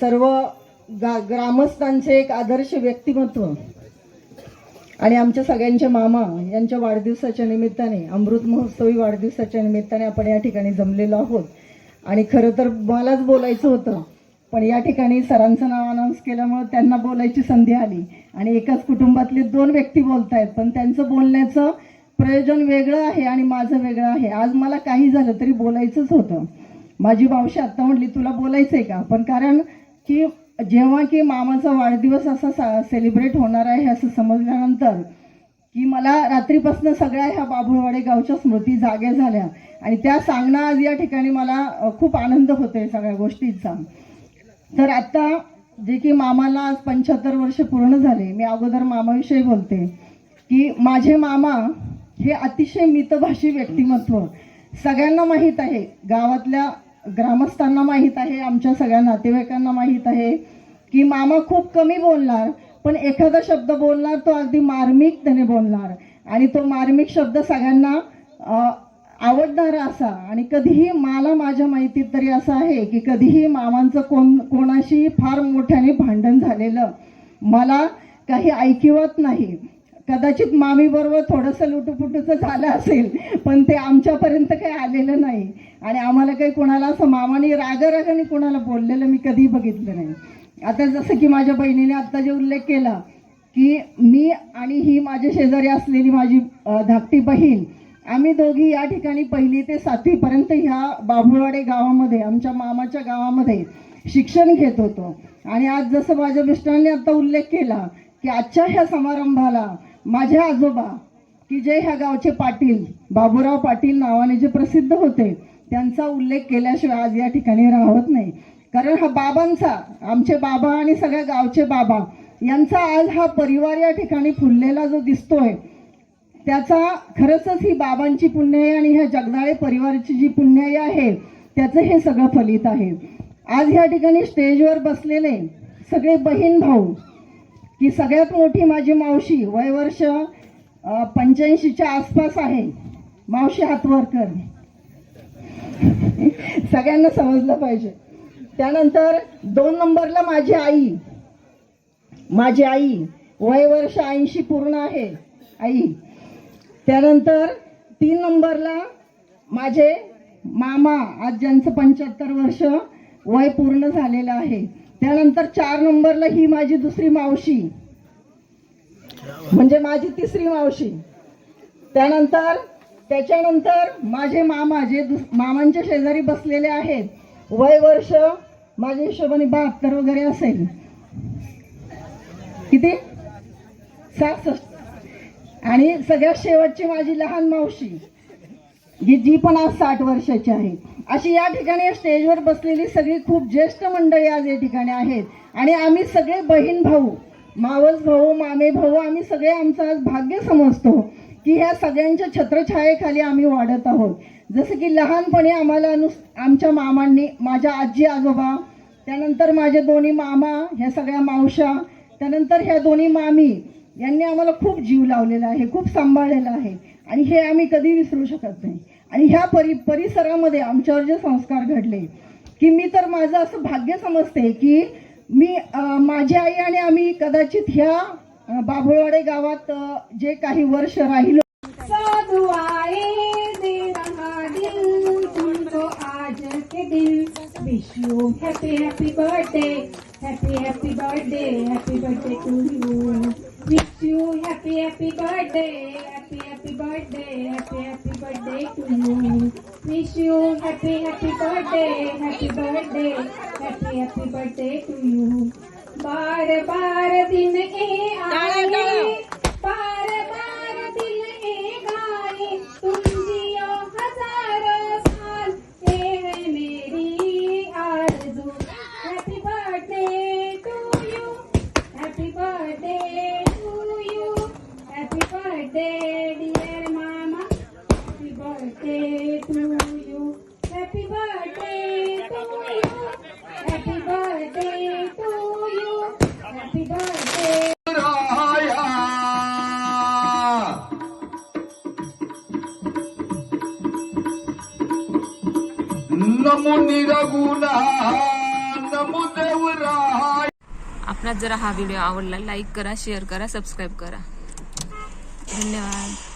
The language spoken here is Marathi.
सर्व गा- ग्रामस्थांचे एक आदर्श व्यक्तिमत्व आणि आमच्या सगळ्यांचे मामा यांच्या वाढदिवसाच्या निमित्ताने अमृत महोत्सवी वाढदिवसाच्या निमित्ताने आपण या ठिकाणी जमलेलो आहोत. आणि खरं तर मलाच बोलायचं होतं. पण या ठिकाणी सरांचं नाव अनाऊन्स केल्यामुळे त्यांना बोलायची संधी आली. आणि एकाच कुटुंबातले दोन व्यक्ती बोलत आहेत पण त्यांचं बोलण्याचं प्रयोजन वेगळं आहे आणि माझं वेगळं आहे. आज मला काही झालं तरी बोलायचंच होतं. माझी मावशी आत्ता म्हटली तुला बोलायचंय का? पण कारण की जेव्हा की मामाचा वाढदिवस असा सेलिब्रेट होणार आहे असं समजल्यानंतर की मला रात्रीपासून सगळ्या ह्या बाभुळवाडे गावच्या स्मृती जाग्या झाल्या. आणि त्या सांगणं आज या ठिकाणी मला खूप आनंद होतोय सगळ्या गोष्टींचा. तर आता जे की मामाला आज पंच्याहत्तर वर्ष पूर्ण झाले मी अगोदर मामाविषयी बोलते. की माझे मामा हे अतिशय मितभाषी व्यक्तिमत्व सगळ्यांना माहीत आहे. गावातल्या ग्रामस्थांना माहीत आहे आमच्या सगळ्या नातेवाईकांना माहीत आहे. की मामा खूप कमी बोलणार पण एखादा शब्द बोलणार तो अगदी मार्मिक त्याने बोलणार. आणि तो मार्मिक शब्द सगळ्यांना आवडणारा असा. आणि कधीही मला माझ्या माहितीत तरी असं आहे की कधीही मामांचं कोण कोणाशी फार मोठ्याने भांडण झालेलं मला काही ऐकिवत नाही. कदाचित मामीबरोबर थोडंसं लुटुपुटूचं झालं असेल पण ते आमच्यापर्यंत काही आलेलं नाही. आणि आम्हाला काही कोणाला असं मामाने रागारागाने कोणाला बोललेलं मी कधीही बघितलं नाही. आता जसं की माझ्या बहिणीने आत्ता जे उल्लेख केला की मी आणि ही माझ्या शेजारी असलेली माझी धाकटी बहीण आम्ही दोघी या ठिकाणी पहिली ते सातवीपर्यंत ह्या बाभुळवाडे गावामध्ये आमच्या मामाच्या गावामध्ये शिक्षण घेत होतो. आणि आज जसं माझ्या मिस्टरांनी आता उल्लेख केला की आजच्या ह्या समारंभाला माझे आजोबा की जे ह्या गावचे पाटील बाबूराव पाटील नावाने जे प्रसिद्ध होते त्यांचा उल्लेख केल्याशिवाय आज या ठिकाणी राहत नाही. कारण हा बाबांचा आमचे बाबा आणि सगळ्या गावचे बाबा यांचा आज हा परिवार या ठिकाणी फुललेला जो दिसतोय त्याचा खरंच ही बाबांची पुण्याई आणि ह्या जगदाळे परिवाराची जी पुण्याई आहे त्याचं हे सगळं फलित आहे. आज ह्या ठिकाणी स्टेजवर बसलेले सगळे बहीण भाऊ की सगळ्यात मोठी माझी मावशी वय वर्ष पंच्याऐंशीच्या आसपास आहे. मावशी हातवर कर. सगळ्यांना समजलं पाहिजे. त्यानंतर दोन नंबरला माझी आई. माझी आई वय वर्ष ऐंशी पूर्ण आहे आई. त्यानंतर तीन नंबरला माझे मामा आज ज्यांचं पंच्याहत्तर वर्ष वय पूर्ण झालेलं आहे. त्यानंतर चार नंबरला ही माझी दुसरी मावशी. म्हणजे माझी तिसरी मावशी. त्यानंतर त्याच्यानंतर माझे मामा जे दुस- मामांच्या शेजारी बसलेले आहेत वय वर्ष माझ्या हिशोबाने बहात्तर वगैरे असेल. किती? सहासष्ट. आणि सगळ्यात शेवटची माझी लहान मावशी जी जी पण आज साठ वर्षाची आहे. अशी या ठिकाणी स्टेजवर बसलेली सगळी खूप ज्येष्ठ मंडळी आज या ठिकाणी आहेत. आणि आम्ही सगळे बहीण भाऊ मावस भाऊ मामे भाऊ आम्ही सगळे आमचं आज भाग्य समजतो की ह्या सगळ्यांच्या छत्रछायेखाली आम्ही वाढत आहोत. जसं की लहानपणी आम्हाला नुस आमच्या मामांनी माझ्या आजी आजोबा त्यानंतर माझे दोन्ही मामा ह्या सगळ्या मावशा त्यानंतर ह्या दोन्ही मामी यांनी आम्हाला खूप जीव लावलेला आहे खूप सांभाळलेला आहे. आणि हे आम्ही कधी विसरू शकत नाही. आणि ह्या परि परिसरामध्ये आमच्यावर जे संस्कार घडले की मी तर माझं असं भाग्य समजते की मी माझी आई आणि आम्ही कदाचित ह्या बाभुळवाडे गावात जे काही वर्ष राहिलो दिन wish you happy happy birthday happy happy birthday happy birthday to you wish you happy happy birthday happy happy birthday happy happy birthday to you wish you happy happy birthday happy birthday happy happy birthday to you बार बार दिन ए नमो आपणास जरा हा व्हिडिओ आवडला लाईक करा शेअर करा सबस्क्राईब करा. धन्यवाद.